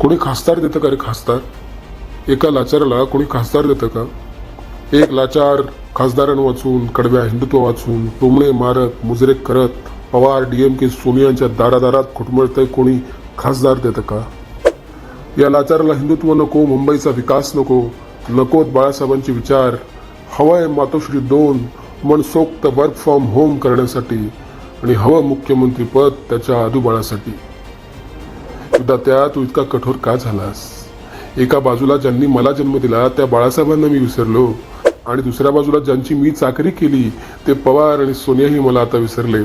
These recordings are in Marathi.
कोणी खासदार देतं का रे खासदार? एका लाचाराला कोणी खासदार देतं का? एक लाचार खासदारांना वाचून कडव्या हिंदुत्व वाचून टोमणे मारत मुजरे करत पवार डीएमके सोनियांच्या दारादारात खुटमळतंय कोणी खासदार देतं का? या लाचाराला हिंदुत्व नको मुंबईचा विकास नको नकोत बाळासाहेबांचे विचार हवाय मातोश्री दोन मनसोक्त वर्क फ्रॉम होम करण्यासाठी आणि हवं मुख्यमंत्रीपद त्याच्या आदुबाळासाठी दात्या त्या तू इतका कठोर का झालास? एका बाजूला ज्यांनी मला जन्म दिला त्या बाळासाहेबांना मी विसरलो. आणि दुसऱ्या बाजूला ज्यांची मी चाकरी केली ते पवार आणि सोनियाही मला आता विसरले.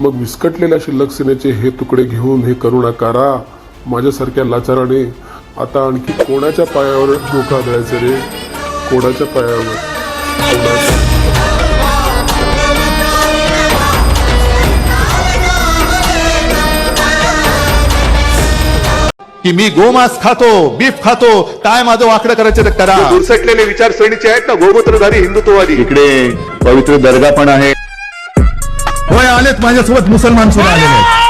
मग विस्कटलेल्या शिल्लक सेनेचे हे तुकडे घेऊन हे करुणाकारा माझ्यासारख्या लाचाराने आता आणखी कोणाच्या पायावर डोका द्यायचं रे? कोणाच्या पायावर? की मी गोमांस खातो बीफ खातो काय माझं वाकडं करायचं ते करा. दुरसटलेले विचारसरणीचे आहेत ना गोमूत्रधारी हिंदुत्ववादी. इकडे पवित्र दर्गा पण आहे. होय आलेत माझ्यासोबत मुसलमान सुद्धा आलेले आहेत.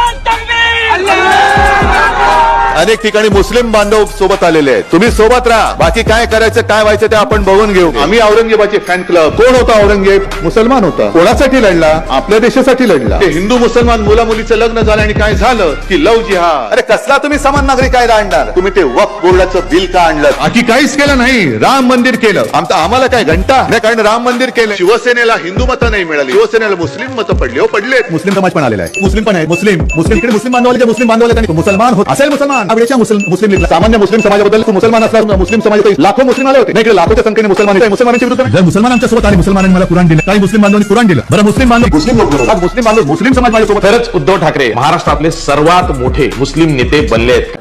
अनेक ठिकाणी मुस्लिम बांधव सोबत आलेले आहेत. तुम्ही सोबत राहा. बाकी काय करायचं काय व्हायचं ते आपण बघून घेऊ. आम्ही औरंगजेबाचे फॅन क्लब कोण होता औरंगजेब? मुसलमान होता. कोणासाठी लढला? आपल्या देशासाठी लढला. ते हिंदू मुसलमान मुला मुलीचं लग्न झालं आणि काय झालं? की लव जिहाद. अरे कसला तुम्ही समान नागरिक कायदा आणणार तुम्ही ते वक्फ बोर्डाचं बिल का आणलं? बाकी काहीच केलं नाही. राम मंदिर केलं. आमचं आम्हाला काय घंटा? नाही कारण राम मंदिर केलं. शिवसेनेला हिंदू मतं नाही मिळाली. शिवसेनेला मुस्लिम मतं पडली. हो पडलेत. मुस्लिम समाज पण आलेला आहे. मुस्लिम पण आहे मुस्लिम. मुस्लिम इकडे मुस्लिम बांधवाले मुस्लिम बांधवाले मुसलमान होत असेल मुसलमान. आवडीच्या मुस्लिम मुस्लिम लीगला. सामान्य मुस्लिम समाजाबद्दल तू मुसलमान असला मुस्लिम समाजात लाखो मुस्लिम आले होते. नाही लाखोच्या संख्येने मुसलमान. मुसलमानांच्या विरुद्ध जर मुसलमानांच्या सोबत आणि मुसलमानांनी मला कुराण दिलं. काही मुस्लिम बांधवांनी कुराण दिलं. बरं मुस्लिम बांधव मुस्लिम लोक मुस्लिम बांधव मुस्लिम समाज माझ्यासोबत खरंच उद्धव ठाकरे महाराष्ट्रातले सर्वात मोठे मुस्लिम नेते बनले आहेत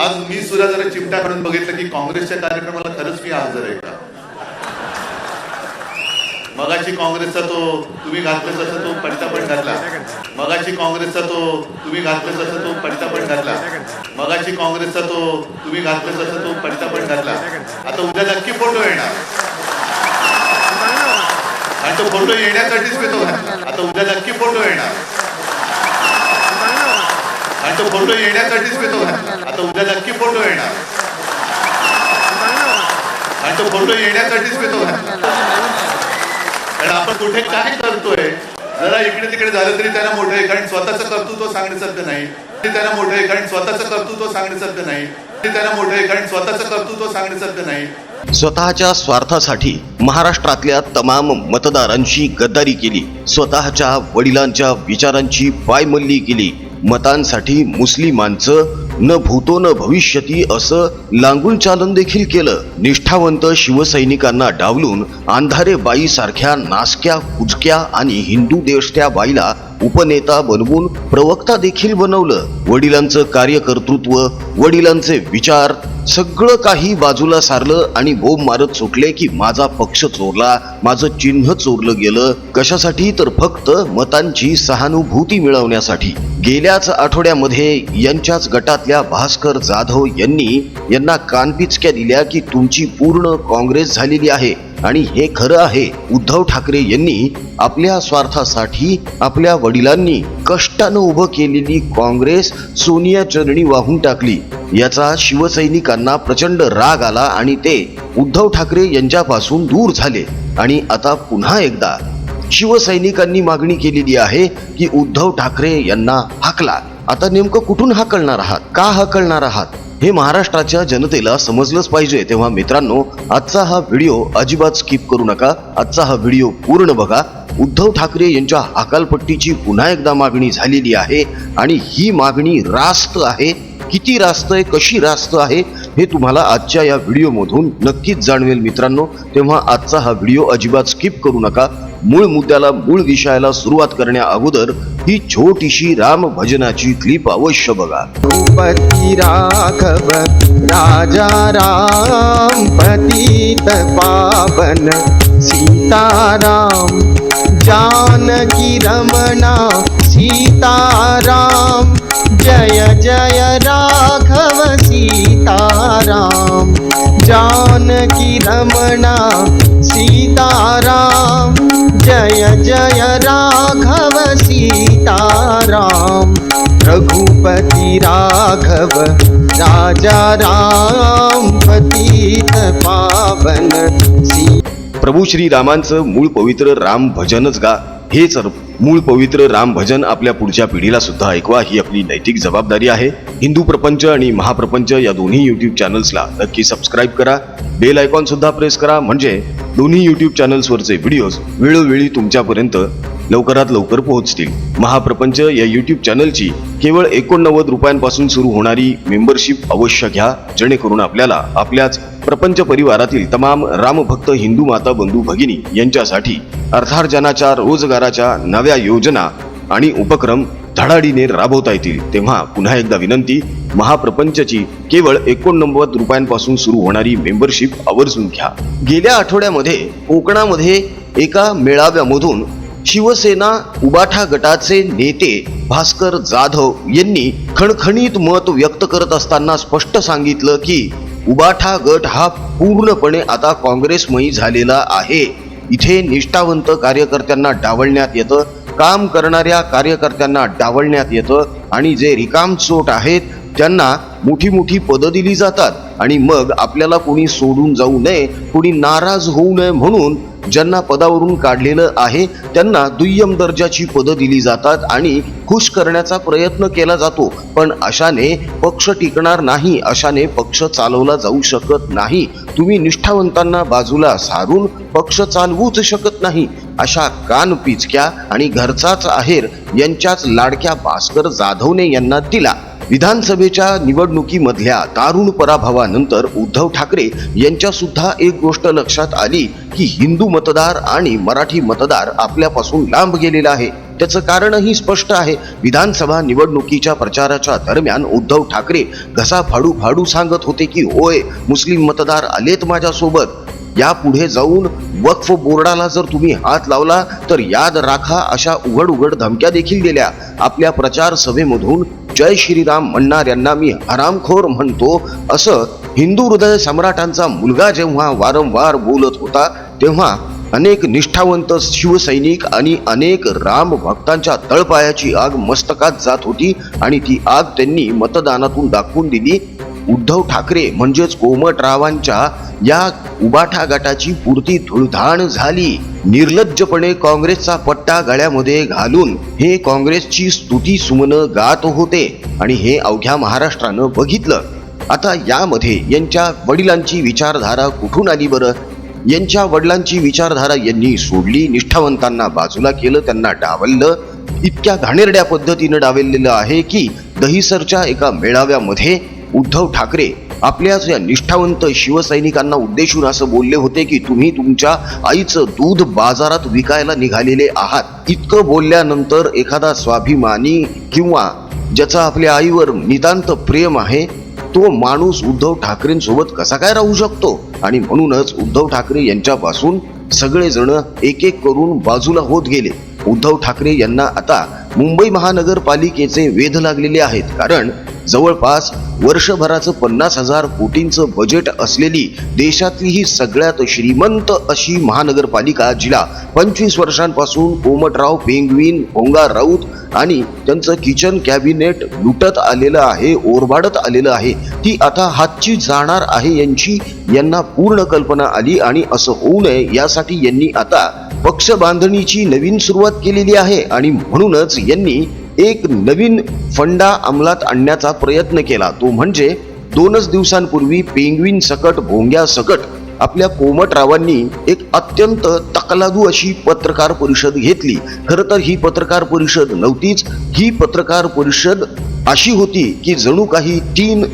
आज मी सुद्धा जरा चिमटा काढून बघितलं की काँग्रेसच्या कार्यक्रमाला खरंच मी हजर आहे. मगाशी काँग्रेसचा तो तुम्ही घातलं तसं तो पडता पण घातला. मगाशी काँग्रेसचा तो तुम्ही घातलं तसं तो पडता घातला. मगाशी काँग्रेसचा तो तुम्ही घातलं तसं तो पडता पण घातला. आता उद्या नक्की फोटो येणार. आणि तो फोटो येण्यासाठीच मी तो आता उद्या नक्की फोटो येणार. आणि तो फोटो येण्यासाठीच मी तो आता उद्या नक्की फोटो येणार. आणि तो फोटो येण्यासाठीच मी तो कारण आपण कुठे काय करतोय? जरा इकडे तिकडे झालं तरी त्याला मोठं आहे कारण स्वतःचं कर्तृत्व सांगण्यासारखं नाही. ते त्याला मोठं आहे कारण स्वतःचं कर्तृत्व सांगण्यासारखं नाही. ते त्याला मोठं आहे कारण स्वतःचं कर्तृत्व सांगण्यासारखं नाही. स्वतःच्या स्वार्थासाठी महाराष्ट्रातल्या तमाम मतदारांशी गद्दारी केली. स्वतःच्या वडिलांच्या विचारांची पायमल्ली केली. मतांसाठी मुस्लिमांचं न भूतो न भविष्यती असं लांगून चालन देखील केलं. निष्ठावंत शिवसैनिकांना डावलून अंधारे बाई सारख्या नासक्या कुजक्या आणि हिंदू देशत्या बाईला उपनेता बनवून प्रवक्ता देखील बनवलं. वडिलांचं कार्यकर्तृत्व वडिलांचे विचार सगळं काही बाजूला सारलं आणि बोंब मारत सुटले की माझा पक्ष चोरला माझं चिन्ह चोरलं गेलं. कशासाठी? तर फक्त मतांची सहानुभूती मिळवण्यासाठी. गेल्याच आठवड्यामध्ये यांच्याच गटातल्या भास्कर जाधव यांनी यांना कानपिचक्या दिल्या की तुमची पूर्ण काँग्रेस झालेली आहे. आणि हे खरं आहे उद्धव ठाकरे यांनी आपल्या स्वार्थासाठी आपल्या वडिलांनी कष्टानं उभं केलेली काँग्रेस सोनिया चरणी वाहून टाकली. याचा शिवसैनिकांना प्रचंड राग आला आणि ते उद्धव ठाकरे यांच्यापासून दूर झाले. आणि आता पुन्हा एकदा शिवसैनिकांनी मागणी केलेली आहे की उद्धव ठाकरे यांना हाकला. आता नेमकं कुठून हाकलणार आहात? का हाकलणार आहात? हे महाराष्ट्राच्या जनतेला समजलंच पाहिजे. तेव्हा मित्रांनो आजचा हा व्हिडिओ अजिबात स्किप करू नका. आजचा हा व्हिडिओ पूर्ण बघा. उद्धव ठाकरे यांच्या अकालपट्टीची पुन्हा एकदा मागणी झालेली आहे आणि ही मागणी रास्त आहे. किती रास्त आहे कशी रास्त आहे हे तुम्हाला आजच्या या व्हिडिओमधून नक्कीच जाणवेल मित्रांनो. तेव्हा आजचा हा व्हिडिओ अजिबात स्किप करू नका. मूळ मुद्द्याला मूळ विषयाला सुरुवात करण्या अगोदर ही छोटीशी राम भजनाची क्लिप अवश्य बघा. पती राघव राजा राम पतित पावन सीताराम जानकी रमणा सीताराम जय जय राघव सीताराम जानकी रमणा सीताराम राम रघुपति राघव राजा राम पतित पावन प्रभू श्री रामांचं मूळ पवित्र राम भजनच गा. हेच मूळ पवित्र राम भजन आपल्या पुढच्या पिढीला सुद्धा ऐकवा ही आपली नैतिक जबाबदारी आहे. हिंदू प्रपंच आणि महाप्रपंच या दोन्ही युट्यूब चॅनल्सला नक्की सबस्क्राईब करा. बेल आयकॉन सुद्धा प्रेस करा. म्हणजे दोन्ही युट्यूब चॅनल्सवरचे व्हिडिओज वेळोवेळी तुमच्यापर्यंत लवकरात लवकर पोहोचतील. महाप्रपंच या युट्यूब चॅनलची केवळ एकोणनव्वद रुपयांपासून सुरू होणारी मेंबरशिप अवश्य घ्या जेणेकरून आपल्याला आपल्याच प्रपंच परिवारातील तमाम रामभक्त हिंदू माता बंधू भगिनी यांच्यासाठी अर्थार्जनाच्या रोजगाराच्या नव्या योजना आणि उपक्रम धडाडीने राबवता येतील. तेव्हा पुन्हा एकदा विनंती महाप्रपंचची केवळ एकोणनव्वद रुपयांपासून सुरू होणारी मेंबरशिप आवर्जून घ्या. गेल्या आठवड्यामध्ये कोकणामध्ये एका मेळाव्यामधून शिवसेना उबाठा गटाचे नेते भास्कर जाधव यांनी खणखणीत मत व्यक्त करत असताना स्पष्ट सांगितलं की उबाठा गट हा पूर्णपणे आता काँग्रेसमयी झालेला आहे. इथे निष्ठावंत कार्यकर्त्यांना डावलण्यात येतं काम करणाऱ्या कार्यकर्त्यांना डावलण्यात येतं आणि जे रिकामचोट आहेत त्यांना मोठी मोठी पदं दिली जातात आणि मग आपल्याला कोणी सोडून जाऊ नये कोणी नाराज होऊ नये म्हणून ज्यांना पदावरून काढलेलं आहे त्यांना दुय्यम दर्जाची पदं दिली जातात आणि खुश करण्याचा प्रयत्न केला जातो. पण अशाने पक्ष टिकणार नाही अशाने पक्ष चालवला जाऊ शकत नाही. तुम्ही निष्ठावंतांना बाजूला सारून पक्ष चालवूच शकत नाही. अशा कान पिचक्या आणि घरचाच आहेर यांच्याच लाडक्या भास्कर जाधवने यांना दिला. विधानसभेच्या निवडणुकीमधल्या दारुण पराभवानंतर उद्धव ठाकरे यांच्या सुद्धा एक गोष्ट लक्षात आली की हिंदू मतदार आणि मराठी मतदार आपल्यापासून लांब गेलेला आहे. त्याचं कारणही स्पष्ट आहे. विधानसभा निवडणुकीच्या प्रचाराच्या दरम्यान उद्धव ठाकरे घसा फाडू फाडू सांगत होते की होय मुस्लिम मतदार आलेत माझ्यासोबत. यापुढे जाऊन वक्फ बोर्डाला जर तुम्ही हात लावला तर याद राखा अशा उघड उघड धमक्या देखील दिल्या. आपल्या प्रचार सभेमधून जय श्रीराम म्हणणाऱ्यांना मी हरामखोर म्हणतो. असं हिंदू हृदय सम्राटांचा मुलगा जेव्हा वारंवार बोलत होता तेव्हा अनेक निष्ठावंत शिवसैनिक आणि अनेक राम भक्तांच्या तळपायाची आग मस्तकात जात होती आणि ती आग त्यांनी मतदानातून दाखवून दिली. उद्धव ठाकरे म्हणजेच कोमटरावांच्या या उबाठा गटाची पुरती धुळधाण झाली. निर्लज्जपणे काँग्रेसचा पट्टा गळ्यामध्ये घालून हे काँग्रेसची स्तुती सुमन गात होते आणि हे अवघ्या महाराष्ट्रानं बघितलं. आता यामध्ये यांच्या वडिलांची विचारधारा कुठून आली बरं? यांच्या वडिलांची विचारधारा यांनी सोडली निष्ठावंतांना बाजूला केलं त्यांना डावललं. इतक्या घाणेरड्या पद्धतीनं डावललेलं आहे की दहिसरच्या एका मेळाव्यामध्ये उद्धव ठाकरे आपल्याच या निष्ठावंत शिवसैनिकांना उद्देशून असं बोलले होते की तुम्ही तुमच्या आईचं दूध बाजारात विकायला निघालेले आहात. इतकं बोलल्यानंतर एखादा स्वाभिमानी किंवा ज्याचा आपल्या आईवर नितांत प्रेम आहे तो माणूस उद्धव ठाकरेंसोबत कसा काय राहू शकतो? आणि म्हणूनच उद्धव ठाकरे यांच्यापासून सगळेजण एक एक करून बाजूला होत गेले. उद्धव ठाकरे यांना आता मुंबई महानगरपालिकेचे वेध लागलेले आहेत. कारण जवळपास वर्षभराचं पन्नास हजार कोटींचं बजेट असलेली देशातली ही सगळ्यात श्रीमंत अशी महानगरपालिका जिला पंचवीस वर्षांपासून कोमटराव पेंगवीन भोंगा राऊत आणि त्यांचं किचन कॅबिनेट लुटत आलेलं आहे ओरबाडत आलेलं आहे. ती आता हातची जाणार आहे यांची यांना पूर्ण कल्पना आली आणि असं होऊ नये यासाठी यांनी आता पक्ष बांधणीची नवीन सुरुवात केलेली आहे आणि म्हणूनच यांनी एक नवीन फंडा अंमलात आणण्याचा प्रयत्न केला. तो म्हणजे दोनच दिवसांपूर्वी पेंग्विन सकट भोंग्या सकट आपल्या कोमटरावांनी एक अत्यंत तकलादू अशी पत्रकार परिषद घेतली. खरं तर ही पत्रकार परिषद नव्हतीच ही पत्रकार परिषद अशी होती की जणू काही तीन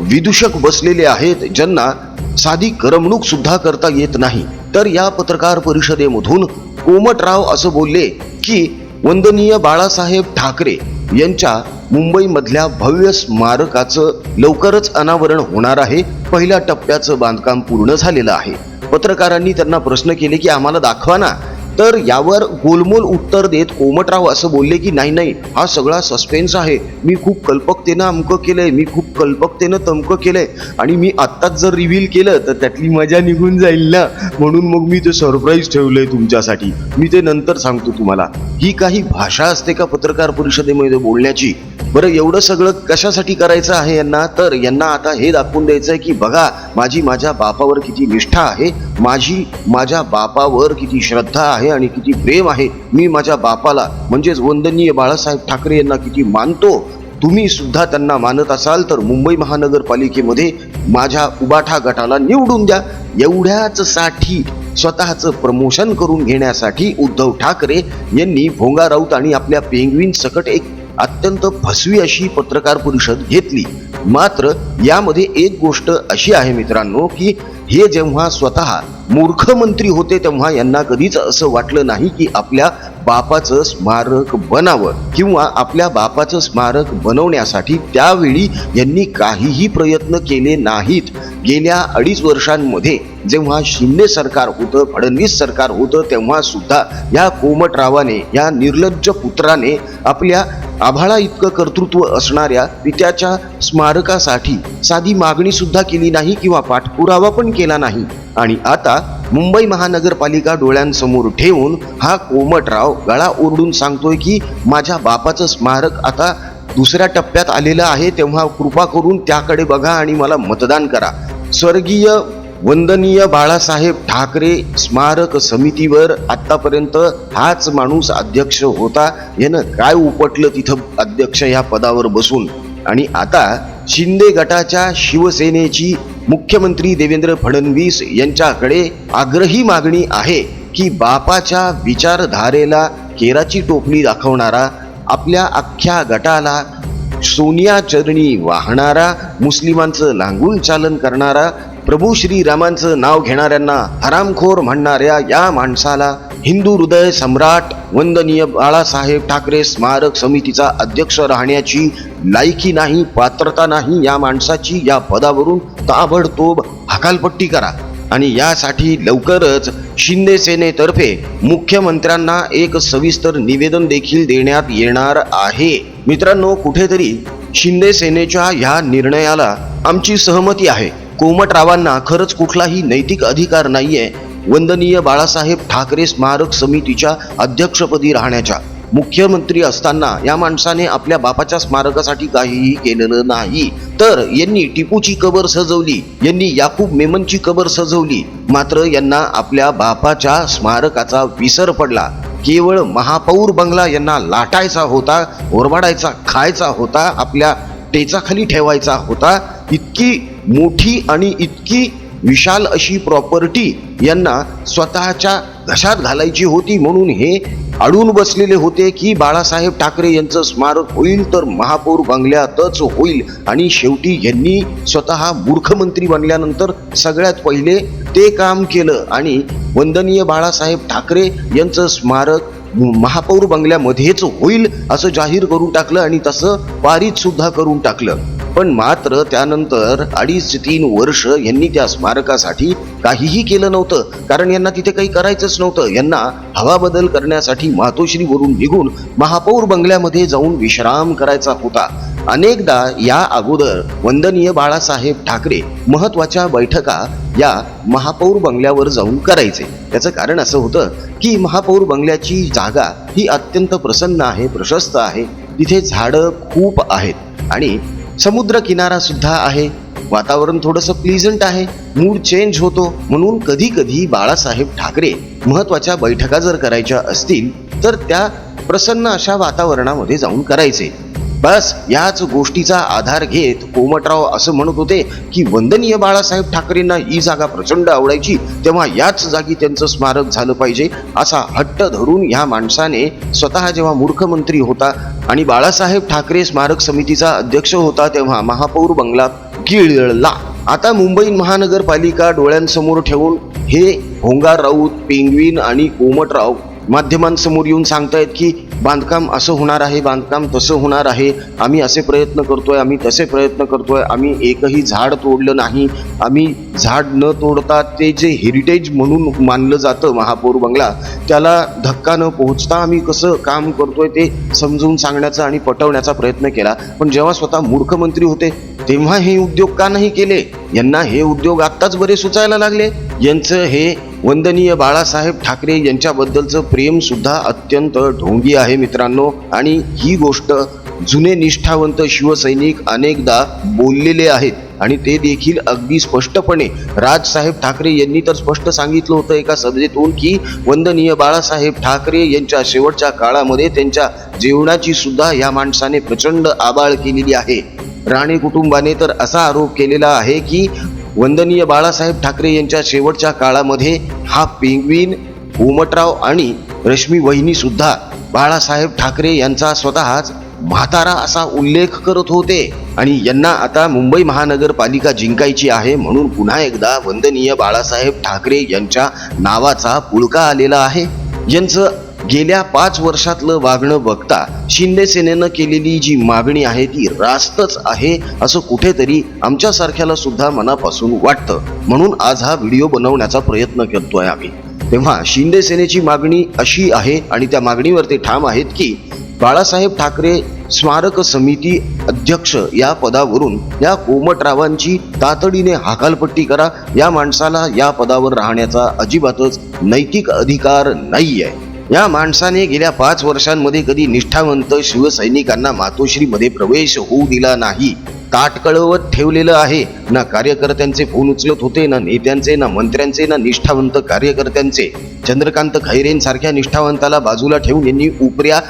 विदूषक बसलेले आहेत ज्यांना साधी करमणूक सुद्धा करता येत नाही. तर या पत्रकार परिषदेमधून कोमटराव असं बोलले की वंदनीय बाळासाहेब ठाकरे यांच्या मुंबईमधल्या भव्य स्मारकाचं लवकरच अनावरण होणार आहे. पहिल्या टप्प्याचं बांधकाम पूर्ण झालेलं आहे. पत्रकारांनी त्यांना प्रश्न केले की आम्हाला दाखवा ना. तर यावर गोलमोल उत्तर देत कोमटराव असं बोलले की नाही नाही हा सगळा सस्पेन्स आहे. मी खूप कल्पकतेनं अमकं केलंय. मी खूप कल्पकतेनं तमकं केलंय. आणि मी आत्ताच जर रिव्हील केलं तर त्यातली मजा निघून जाईल ना. म्हणून मग मी ते सरप्राईज ठेवलंय तुमच्यासाठी. मी ते नंतर सांगतो तुम्हाला. ही काही भाषा असते का पत्रकार परिषदेमध्ये बोलण्याची? बरं एवढं सगळं कशासाठी करायचं आहे यांना? तर यांना आता हे दाखवून द्यायचं आहे की बघा माझी माझ्या बापावर किती निष्ठा आहे. माझी माझ्या बापावर किती श्रद्धा आहे. आहे आणि किती प्रेम आहे मी माझ्या बापाला म्हणजेच वंदनीय बाळासाहेब ठाकरे यांना किती मानतो तुम्ही सुद्धा त्यांना मानत असाल तर मुंबई महानगरपालिकेमध्ये माझ्या उबाठा गटाला निवडून द्या. एवढ्याच साठी स्वतःचं प्रमोशन करून घेण्यासाठी उद्धव ठाकरे यांनी भोंगा राऊत आणि आपल्या पेंग्विन सकट एक अत्यंत फसवी अशी पत्रकार परिषद घेतली. मात्र यामध्ये एक गोष्ट अशी आहे मित्रांनो की हे जेव्हा स्वतः मूर्ख मंत्री होते तेव्हा यांना कधीच असं वाटलं नाही की आपल्या बापाचं स्मारक बनावं किंवा आपल्या बापाचं स्मारक बनवण्यासाठी त्यावेळी यांनी काहीही प्रयत्न केले नाहीत. गेल्या अडीच वर्षांमध्ये जेव्हा शिंदे सरकार होतं फडणवीस सरकार होतं तेव्हा सुद्धा या कोमटरावाने या निर्लज्ज पुत्राने आपल्या आभाळा इतकं कर्तृत्व असणाऱ्या पित्याच्या स्मारकासाठी साधी मागणी सुद्धा केली नाही किंवा पाठपुरावा पण केला नाही. आणि आता मुंबई महानगरपालिका डोळ्यांसमोर ठेवून हा कोमटराव गळा ओरडून सांगतोय की माझ्या बापाचं स्मारक आता दुसऱ्या टप्प्यात आलेलं आहे तेव्हा कृपा करून त्याकडे बघा आणि मला मतदान करा. स्वर्गीय वंदनीय बाळासाहेब ठाकरे स्मारक समितीवर आतापर्यंत हाच माणूस अध्यक्ष होता. यानं काय उपटलं तिथं अध्यक्ष या पदावर बसून? आणि आता शिंदे गटाच्या शिवसेनेची मुख्यमंत्री देवेंद्र फडणवीस यांच्याकडे आग्रही मागणी आहे की बापाच्या विचारधारेला केराची टोपली दाखवणारा आपल्या अख्ख्या गटाला सोनिया चरणी वाहणारा मुस्लिमांचं लांगून चालन करणारा प्रभू श्रीरामांचं नाव घेणाऱ्यांना हरामखोर म्हणणाऱ्या या माणसाला हिंदू हृदय सम्राट वंदनीय बाळासाहेब ठाकरे स्मारक समितीचा अध्यक्ष राहण्याची लायकी नाही पात्रता नाही या माणसाची या पदावरून ताबडतोब हकालपट्टी करा. आणि यासाठी लवकरच शिंदे सेनेतर्फे मुख्यमंत्र्यांना एक सविस्तर निवेदन देखील देण्यात येणार आहे. मित्रांनो कुठेतरी शिंदे सेनेच्या ह्या निर्णयाला आमची सहमती आहे. कोमटरावांना खरंच कुठलाही नैतिक अधिकार नाहीये. वंदनीय बाळासाहेब ठाकरे स्मारक समितीच्या अध्यक्षपदी राहण्याच्या. मुख्यमंत्री असताना या माणसाने आपल्या बापाच्या स्मारकासाठी काहीही केलेलं नाही. तर यांनी टिपूची कबर सजवली यांनी याकूब मेमनची कबर सजवली. मात्र यांना आपल्या बापाच्या स्मारकाचा विसर पडला. केवळ महापौर बंगला यांना लाटायचा होता ओरबाडायचा खायचा होता आपल्या टेचाखाली ठेवायचा होता इतकी मोठी आणि इतकी विशाल अशी प्रॉपर्टी यांना स्वतःच्या घशात घालायची होती म्हणून हे अडून बसलेले होते की बाळासाहेब ठाकरे यांचं स्मारक होईल तर महापौर बंगल्यातच होईल. आणि शेवटी यांनी स्वतः मूर्खमंत्री बनल्यानंतर सगळ्यात पहिले ते काम केलं. आणि वंदनीय बाळासाहेब ठाकरे यांचं स्मारक महापौर बंगल्यामध्येच होईल असं जाहीर करून टाकलं आणि तसं पारित सुद्धा करून टाकलं. पण मात्र त्यानंतर अडीच तीन वर्ष यांनी त्या स्मारकासाठी काहीही केलं नव्हतं. कारण यांना तिथे काही करायचंच नव्हतं. यांना हवा बदल करण्यासाठी मातोश्रीवरून निघून महापौर बंगल्यामध्ये जाऊन विश्राम करायचा होता. अनेकदा या अगोदर वंदनीय बाळासाहेब ठाकरे महत्त्वाच्या बैठका या महापौर बंगल्यावर जाऊन करायचे. त्याचं कारण असं होतं की महापौर बंगल्याची जागा ही अत्यंत प्रसन्न आहे प्रशस्त आहे. तिथे झाडं खूप आहेत आणि समुद्र किनारा सुद्धा आहे. वातावरण थोडंसं प्लीजंट आहे. मूड चेंज होतो. म्हणून कधी कधी बाळासाहेब ठाकरे महत्त्वाच्या बैठका जर करायच्या असतील तर त्या प्रसन्न अशा वातावरणामध्ये जाऊन करायचे. बस याच गोष्टीचा आधार घेत कोमटराव असं म्हणत होते की वंदनीय बाळासाहेब ठाकरेंना ही जागा प्रचंड आवडायची तेव्हा याच जागी त्यांचं स्मारक झालं पाहिजे असा हट्ट धरून ह्या माणसाने स्वतः जेव्हा मूर्खमंत्री होता आणि बाळासाहेब ठाकरे स्मारक समितीचा अध्यक्ष होता तेव्हा महापौर बंगला गिळला. आता मुंबई महानगरपालिका डोळ्यांसमोर ठेवून हे भोंगार राऊत पेंग्विन आणि कोमटराव माध्यमांसमोर येऊन सांगतायत की बांधकाम असं होणार आहे बांधकाम तसं होणार आहे. आम्ही असे प्रयत्न करतोय आम्ही तसे प्रयत्न करतोय. आम्ही एकही झाड तोडलं नाही. आम्ही झाड न तोडता ते जे हेरिटेज म्हणून मानलं जातं महापौर बंगला त्याला धक्का न पोहोचता आम्ही कसं काम करतोय ते समजून सांगण्याचा आणि पटवण्याचा प्रयत्न केला. पण जेव्हा स्वतः मूर्खमंत्री होते तेव्हा हे उद्योग का नाही केले? यांना हे उद्योग आत्ताच बरे सुचायला लागले. यांचं हे वंदनीय बाळासाहेब ठाकरे यांच्याबद्दलचं प्रेम सुद्धा अत्यंत ढोंगी आहे मित्रांनो. आणि ही गोष्ट जुने निष्ठावंत शिवसैनिक अनेकदा बोललेले आहेत. आणि ते देखील अगदी स्पष्टपणे राजसाहेब ठाकरे यांनी तर स्पष्ट सांगितलं होतं एका सभेतून की वंदनीय बाळासाहेब ठाकरे यांच्या शेवटच्या काळामध्ये त्यांच्या जेवणाची सुद्धा या माणसाने प्रचंड आबाळ केलेली आहे. राणे कुटुंबाने तर असा आरोप केलेला आहे की वंदनीय बाळासाहेब ठाकरे यांच्या शेवटच्या काळामध्ये हा पेंग्विन उमटराव आणि रश्मी वहिनी सुद्धा बाळासाहेब ठाकरे यांचा स्वतःच म्हातारा असा उल्लेख करत होते. आणि यांना आता मुंबई महानगरपालिका जिंकायची आहे म्हणून पुन्हा एकदा वंदनीय बाळासाहेब ठाकरे यांच्या नावाचा पुळका आलेला आहे. यांचं गेल्या पाच वर्षातलं वागणं बघता शिंदे सेनेनं केलेली जी मागणी आहे ती रास्तच आहे असं कुठेतरी आमच्यासारख्याला सुद्धा मनापासून वाटतं. म्हणून आज हा व्हिडिओ बनवण्याचा प्रयत्न करतोय आम्ही. तेव्हा शिंदे सेनेची मागणी अशी आहे आणि त्या मागणीवर ते ठाम आहेत की बाळासाहेब ठाकरे स्मारक समिती अध्यक्ष या पदावरून या कोमटरावांची तातडीने हाकालपट्टी करा. या माणसाला या पदावर राहण्याचा अजिबातच नैतिक अधिकार नाही आहे या माणसाने गेल्या पाच वर्षांमध्ये कधी निष्ठावंत शिवसैनिकांना मातोश्रीमध्ये प्रवेश होऊ दिला नाही. ताट कळवत ठेवलेलं आहे. ना कार्यकर्त्यांचे फोन उचलत होते ना नेत्यांचे ना मंत्र्यांचे ना निष्ठावंत कार्यकर्त्यांचे. चंद्रकांत खैरेंसारख्या निष्ठावंताला बाजूला ठेवून यांनी उपऱ्या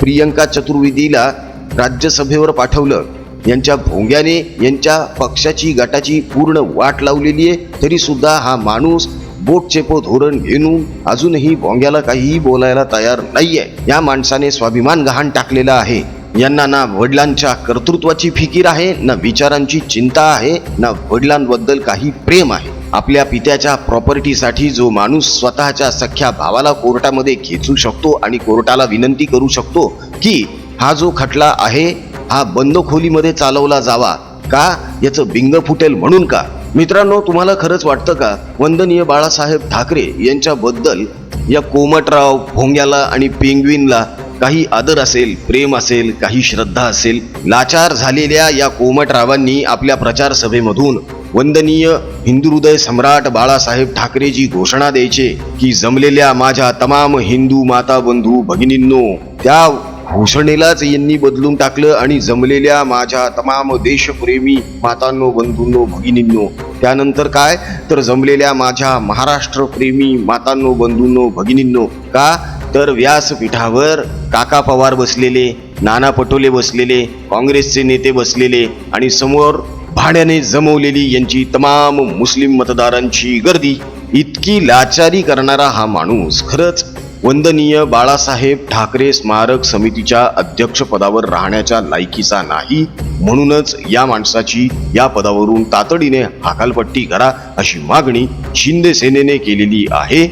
प्रियंका चतुर्वेदीला राज्यसभेवर पाठवलं. यांच्या भोंग्याने यांच्या पक्षाची गटाची पूर्ण वाट लावलेली आहे. तरीसुद्धा हा माणूस बोट चेपो धोरण घेऊन अजूनही भोंग्याला काहीही बोलायला तयार नाहीये. या माणसाने स्वाभिमान गहाण टाकलेला आहे. यांना ना वडिलांच्या कर्तृत्वाची फिकीर आहे ना विचारांची चिंता आहे ना वडिलांबद्दल काही प्रेम आहे. आपल्या पित्याच्या प्रॉपर्टीसाठी जो माणूस स्वतःच्या सख्या भावाला कोर्टामध्ये खेचू शकतो आणि कोर्टाला विनंती करू शकतो की हा जो खटला आहे हा बंद खोलीमध्ये चालवला जावा का याचं बिंग फुटेल म्हणून का? मित्रांनो तुम्हाला खरंच वाटतं का? वंदनीय बाळासाहेब ठाकरे यांच्याबद्दल या कोमटराव भोंग्याला आणि पेंग्विनला काही आदर असेल प्रेम असेल काही श्रद्धा असेल लाचार झालेल्या या कोमटरावांनी आपल्या प्रचार सभेमधून वंदनीय हिंदू हृदय सम्राट बाळासाहेब ठाकरेजी घोषणा द्यायचे की जमलेल्या माझ्या तमाम हिंदू माता बंधू भगिनींनो त्या घोषणेलाच यांनी बदलून टाकलं आणि जमलेल्या माझ्या तमाम देशप्रेमी मातांनो बंधूंनो भगिनींनो त्यानंतर काय? तर जमलेल्या माझ्या महाराष्ट्रप्रेमी मातांनो बंधूंनो भगिनींनो का? तर व्यासपीठावर काका पवार बसलेले नाना पटोले बसलेले काँग्रेसचे नेते बसलेले आणि समोर भाड्याने जमवलेली यांची तमाम मुस्लिम मतदारांची गर्दी. इतकी लाचारी करणारा हा माणूस खरंच वंदनीय बाळासाहेब ठाकरे स्मारक समितीच्या अध्यक्षपदावर राहण्याच्या लायकीचा नाही म्हणूनच या माणसाची या पदावरून तातडीने हाकालपट्टी करा अशी मागणी शिंदे सेनेने केलेली आहे.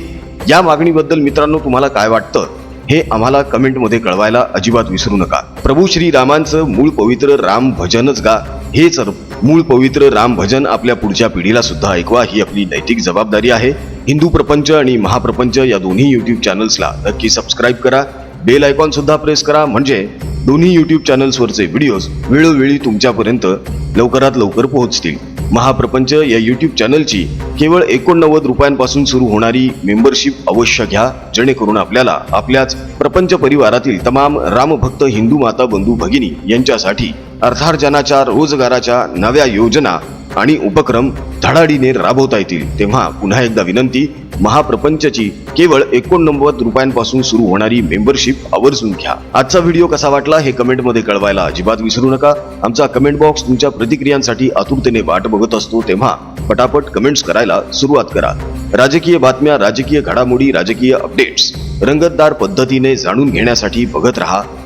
या मागणीबद्दल मित्रांनो तुम्हाला काय वाटतं? हे आम्हाला कमेंटमध्ये कळवायला अजिबात विसरू नका. प्रभू श्रीरामांचं मूळ पवित्र राम भजनच गा. हेच मूळ पवित्र राम भजन आपल्या पुढच्या पिढीला सुद्धा ऐकवा ही आपली नैतिक जबाबदारी आहे. हिंदू प्रपंच आणि महाप्रपंच या दोन्ही युट्यूब चॅनल्सला नक्की सबस्क्राईब करा. बेल आयकॉन सुद्धा प्रेस करा. म्हणजे दोन्ही युट्यूब चॅनल्सवरचे व्हिडिओज वेळोवेळी तुमच्यापर्यंत लवकरात लवकर पोहोचतील. महाप्रपंच या युट्यूब चॅनलची केवळ एकोणनव्वद रुपयांपासून सुरू होणारी मेंबरशिप अवश्य घ्या. जेणेकरून आपल्याला आपल्याच प्रपंच परिवारातील तमाम रामभक्त हिंदू माता बंधू भगिनी यांच्यासाठी अर्थार्जनाच्या रोजगाराच्या नव्या योजना आणि उपक्रम धडाडीने राबवता येतील. तेव्हा पुन्हा एकदा विनंती महाप्रपंचची केवळ एकोणनव्वद रुपयांपासून सुरू होणारी मेंबरशिप आवर्जून घ्या. आजचा व्हिडिओ कसा वाटला हे कमेंटमध्ये कळवायला अजिबात विसरू नका. आमचा कमेंट बॉक्स तुमच्या प्रतिक्रियांसाठी आतुरतेने वाट बघत असतो. तेव्हा पटापट कमेंट्स करायला सुरुवात करा. राजकीय बातम्या राजकीय घडामोडी राजकीय अपडेट्स रंगतदार पद्धतीने जाणून घेण्यासाठी बघत रहा.